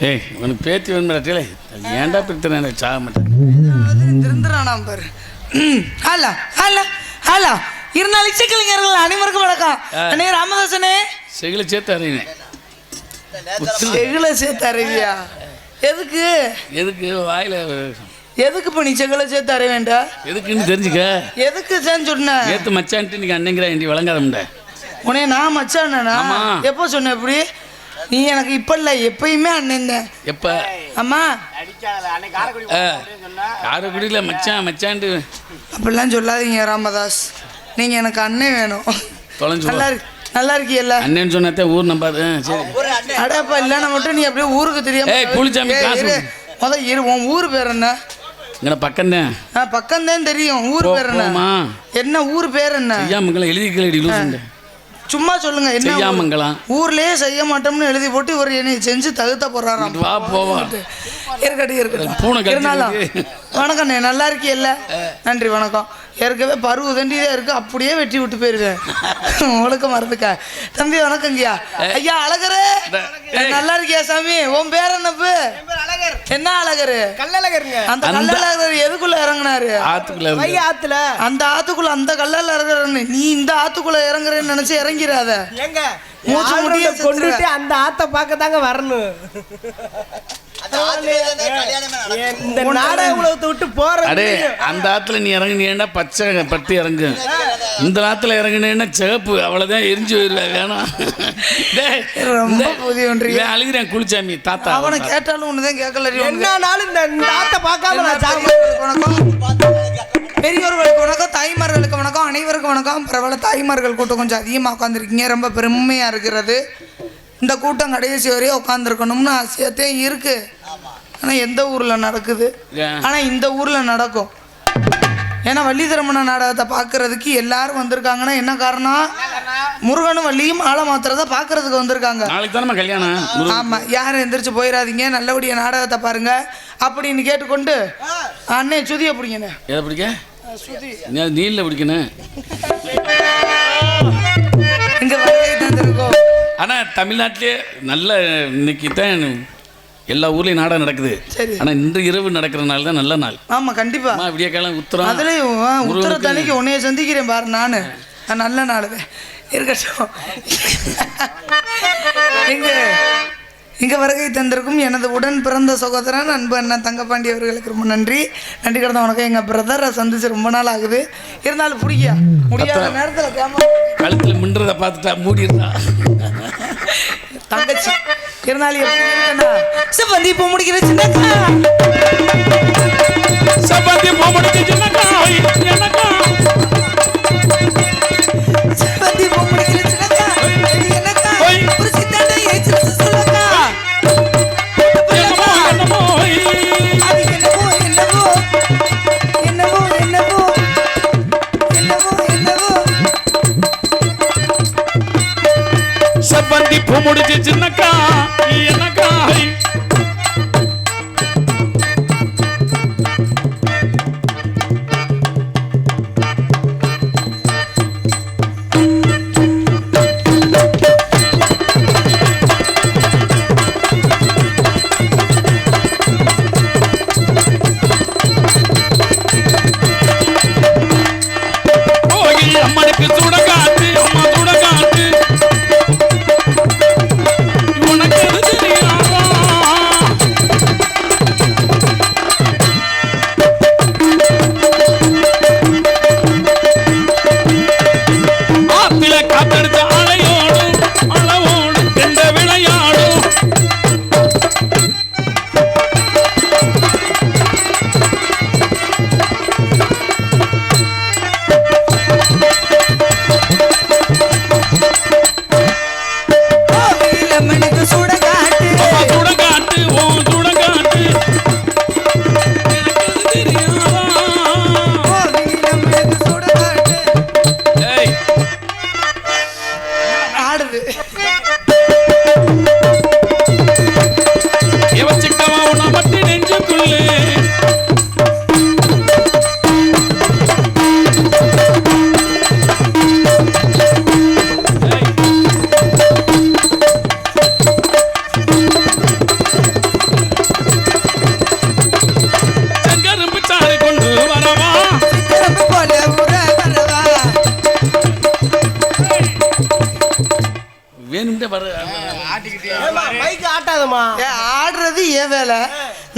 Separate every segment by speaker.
Speaker 1: ஏய் உனக்கு பேத்தி வேணும்ல ஏன்டா பிரித்தன எனக்கு சாக மாட்டேன்
Speaker 2: பாரு. Hello hello hello. இருந்தாலும் இசைக்கலைஞர்கள் அனைவருக்கும் வணக்கம். அண்ணே ராமதாசனே.
Speaker 1: சேர்த்து அறிவினேன்
Speaker 2: செகுல சேர்த்து அறிவியா எதுக்கு?
Speaker 1: எதுக்கு? வாயில
Speaker 2: எதுக்கு இப்போ நீ செகுல சேர்த்து அறிய வேண்டாம்
Speaker 1: எதுக்குன்னு தெரிஞ்சுக்க.
Speaker 2: எதுக்கு சேர்ந்து சொன்ன?
Speaker 1: நேத்து மச்சான்ட்டு நீங்க அன்னைங்கிற இண்டி வழங்காதம்ட
Speaker 2: உனே நான் மச்சானா. எப்போ சொன்ன இப்படி? நீ எனக்கு இப்போ இல்லை எப்பயுமே அண்ணன் தான்.
Speaker 1: எப்ப?
Speaker 2: அம்மா
Speaker 1: காரைக்குடியில மச்சான் மச்சான்ட்டு.
Speaker 2: அப்படிலாம் சொல்லாதீங்க ராமதாஸ். நீங்கள் எனக்கு அண்ணன் வேணும்.
Speaker 1: தொலைஞ்சு
Speaker 2: நல்லா இருக்கு. நல்லா இருக்கியல்ல
Speaker 1: அண்ணன் சொன்னாத்தே ஊர் நம்பாது. சரி.
Speaker 2: அடப்பா இல்லைன்னா மட்டும் நீ அப்படியே ஊருக்கு தெரியாம
Speaker 1: ஏய், குளிச்சாமி, காசு
Speaker 2: இரு.
Speaker 1: கொடு.
Speaker 2: முத இரு உன் ஊர் பேர் என்ன?
Speaker 1: இங்கே பக்கம்தான்
Speaker 2: ஆ பக்கம்தான் தெரியும். ஊர் பேர் என்ன. என்ன ஊர் பேர் என்ன?
Speaker 1: செய்யாமங்கலம் எழுதி கிளடி லூசுண்ட
Speaker 2: சும்மா சொல்லுங்க என்ன?
Speaker 1: செய்யாமங்கலம்.
Speaker 2: ஊர்லயே செய்ய மாட்டோம்னு எழுதி போட்டு இவர் என்னை செஞ்சு தகுத்த போறாராம்.
Speaker 1: வா போவா.
Speaker 2: இருக்கட்டும் இருக்கட்டும்.
Speaker 1: பூனை
Speaker 2: வணக்கண்ணே நல்லா இருக்கியல்ல? நன்றி வணக்கம். ஏற்கனவே பருவு தண்டி தான் இருக்கு அப்படியே வெட்டி விட்டு போயிருக்கேன் உங்களுக்கு மறந்துக்க தம்பி வணக்கங்கய்யா ஐயா. அழகரு.
Speaker 1: ஏய்.
Speaker 2: நல்லா இருக்கியா சாமி? உன் பேர் என்னப்பு? என்ன அழகரு?
Speaker 3: கல்லழகருங்க
Speaker 2: அந்த கல்லழகர் எதுக்குள்ள இறங்குனாரு?
Speaker 1: ஆத்துக்குள்ள
Speaker 3: ஆத்துல.
Speaker 2: அந்த ஆத்துக்குள்ள அந்த கல்லால இறங்குறன்னு நீ இந்த ஆத்துக்குள்ள இறங்குறேன்னு நினைச்சு இறங்கிடாத.
Speaker 3: ஏங்க
Speaker 2: மூச்சு
Speaker 3: முடிய கொண்டுட்டு அந்த ஆத்த பார்க்க தாங்க வரணும். இந்த நாடக உலகத்தை விட்டு போற
Speaker 1: அடே அந்த ஆத்துல நீ இறங்குனீன்னா பச்சை பட்டு இறங்கு. இந்த ஆத்துல இறங்குனேன்னா சிவப்பு அவ்வளவுதான் எரிஞ்சு போயிருவேன் வேணாம். டேய்,
Speaker 2: ரொம்ப புதிய ஒன்றிய
Speaker 1: இவன் அழுகிறேன் குளிச்சாமி தாத்தா
Speaker 2: அவனை கேட்டாலும் ஒண்ணுதான் கேட்கல
Speaker 3: என்னனாலும் இந்த ஆத்த பார்க்காம நான் சாக
Speaker 2: வணக்கம். பெரியோர்களுக்கு வணக்கம் தாய்மார்களுக்கு வணக்கம் அனைவருக்கும் வணக்கம். பரவாயில்ல தாய்மார்கள் கூட்டம் கொஞ்சம் அதிகமாக உட்காந்துருக்கீங்க ரொம்ப பெருமையாக இருக்கிறது. இந்த கூட்டம் கடைசி வரையும் உட்காந்துருக்கணும்னு ஆசையத்தே இருக்கு. ஆனால் எந்த ஊரில் நடக்குது? ஆனால் இந்த ஊரில் நடக்கும். ஏன்னா வள்ளி திருமண நாடகத்தை பார்க்கறதுக்கு எல்லாரும் வந்திருக்காங்கன்னா என்ன காரணம்? முருகனும் வள்ளியும் ஆளை மாத்திரத்தை பார்க்கறதுக்கு வந்திருக்காங்க.
Speaker 1: நாளைக்கு தானே கல்யாணம்? முருகன்.
Speaker 2: ஆமா. யாரும் எந்திரிச்சு போயிடாதீங்க நல்லபடியா நாடகத்தை பாருங்க. அப்படின்னு கேட்டுக்கொண்டு அண்ணே சுதிய பிடிங்கண்ணே
Speaker 1: எதை பிடிக்க? நீ அது நீல்ல பிடிக்கணும்.
Speaker 2: தந்திருக்கோம்
Speaker 1: ஆனா தமிழ்நாட்டிலே நல்ல இன்னைக்கு தான் எல்லா ஊர்லயும் நாடகம் நடக்குது.
Speaker 2: சரி.
Speaker 1: ஆனா இன்று இரவு நடக்கிறனால தான் நல்ல நாள்.
Speaker 2: ஆமா கண்டிப்பா.
Speaker 1: அம்மா விடிய காலம் உத்தரம்
Speaker 2: அதுலயும் உத்தரத்தன்னைக்கு உன்னைய சந்திக்கிறேன் பாரு நானு. நல்ல நாளுவே இருக்கட்டும். இங்க இங்க வருகை தந்திருக்கும் எனது உடன் பிறந்த சகோதரன் அன்பு அண்ணன் தங்கப்பாண்டி அவர்களுக்கு ரொம்ப நன்றி. நன்றி கடந்த வணக்கம் எங்க பிரதரை சந்திச்சு ரொம்ப நாள் ஆகுது. இருந்தாலும் பிடிக்கா முடியாத நேரத்துல
Speaker 1: கழுத்துல மின்றதை பார்த்துட்டா மூடிடுறா.
Speaker 2: தங்கச்சி. இருந்தாலும் எப்படி இருக்கேன்னா சிவந்தி இப்போ முடிக்கிற சின்னக்கா.
Speaker 1: சப்பாத்தி பூ முடிக்கிற
Speaker 3: ஏம்மா, மைக்கு ஆட்டாதம்மா.
Speaker 2: ஏ ஆடுறது ஏன் வேலை?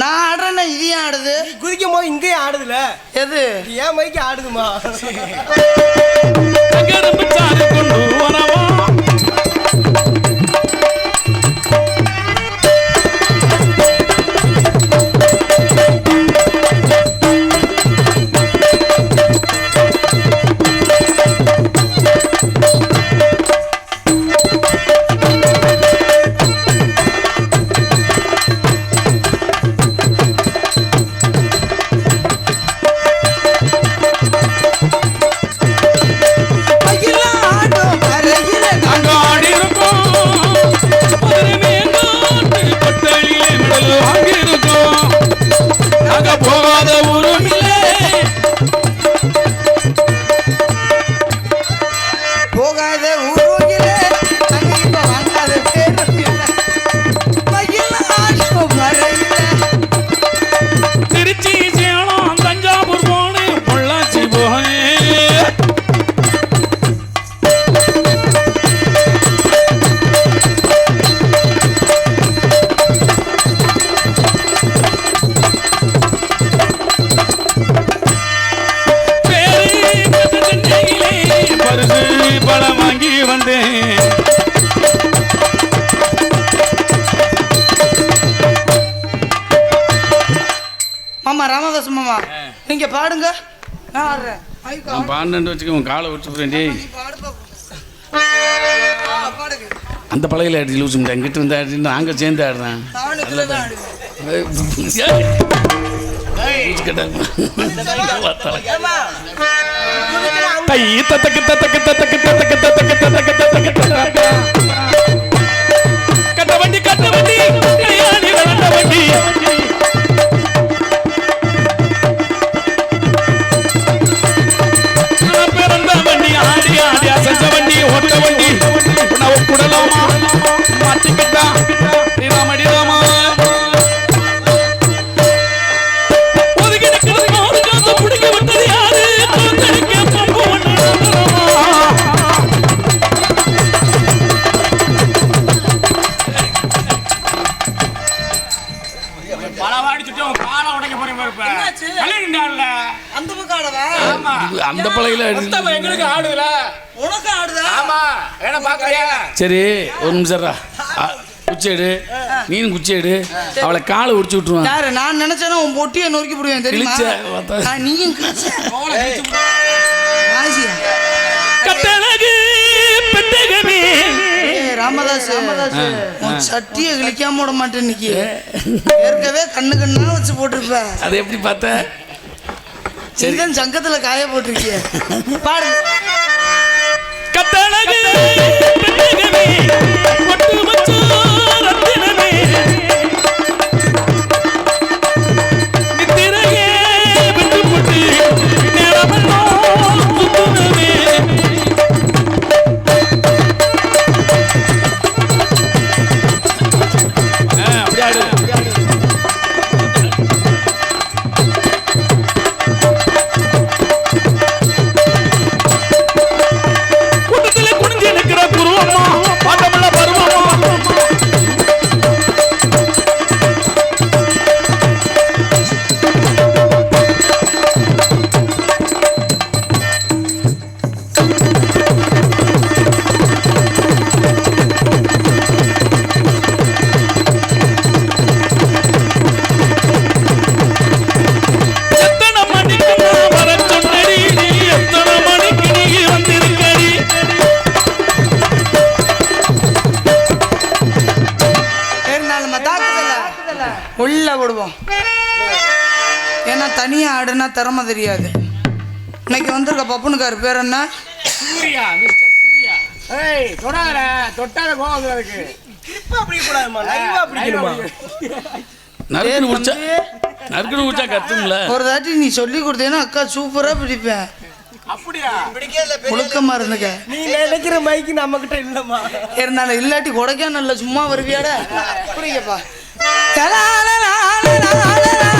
Speaker 2: நான் ஆடுறேன்னா இது ஏன் ஆடுது.
Speaker 3: நீ குதிக்கும் போது இங்கேயும் ஆடுதுல.
Speaker 2: எது?
Speaker 3: ஏன் மைக்கு ஆடுதுமா
Speaker 1: நீங்க
Speaker 2: பாடுங்க. நான்
Speaker 1: பாடுன்னு வச்சுக்க உன் காலை விட்டுறேன் டேய். அந்த பழகையில் ஆடி லூசு முடியாது எங்கிட்ட இருந்து ஆடி நாங்கள் சேர்ந்து ஆடுறேன். தை தத்தக்கு தத்தக்கு தத்தக்கு தத்தக்கு
Speaker 2: அந்த பக்கம் ஆடுவா
Speaker 4: எங்களுக்கு ஆடுதுல.
Speaker 2: உனக்கு
Speaker 1: சரி ஒரு நிமிஷம்டா குச்சேடு நீனும் குச்சேடு அவளை காலை உடிச்சு விட்டுருவான்.
Speaker 2: யாரு? நான் நினைச்சேன்னா உன் பொட்டியை நொறுக்கி விடுவேன் தெரியுமா? நீயும் ராமதாஸ் ராமதாஸ் உன் சட்டியை கிழிக்காம விட மாட்டேன் இன்னைக்கு. ஏற்கனவே கண்ணு கண்ணா வச்சு போட்டிருப்ப.
Speaker 1: அதை எப்படி பார்த்த? சரி.
Speaker 2: சங்கத்துல காய போட்டிருக்கிய. பாடு.
Speaker 1: கட்டழகு.
Speaker 2: உள்ள விடுவோம் ஏன்னா தனியா ஆடுனா திறமை தெரியாது. இன்னைக்கு வந்திருக்க பப்புனுக்காரு பேர் என்ன?
Speaker 4: சூர்யா மிஸ்டர் சூர்யா. ஏய் தொடாத தொட்டாத கோவம் இருக்கு
Speaker 3: இப்ப அப்படி கூடாதுமா லைவா பிடிக்கணுமா.
Speaker 1: நறுக்குன்னு குடிச்சா நறுக்குன்னு குடிச்சா கத்தும்ல.
Speaker 2: ஒரு தாட்டி நீ சொல்லி கொடுத்தீங்கன்னா அக்கா சூப்பரா பிடிப்பேன்.
Speaker 4: அப்படியா?
Speaker 2: ஒழுக்கமா இருந்துக்க.
Speaker 3: நீ நினைக்கிற மைக்கு நம்ம கிட்ட இல்லம்மா.
Speaker 2: இருந்தாலும் இல்லாட்டி கொடைக்கானல்ல சும்மா வருவியாடா? la la la la la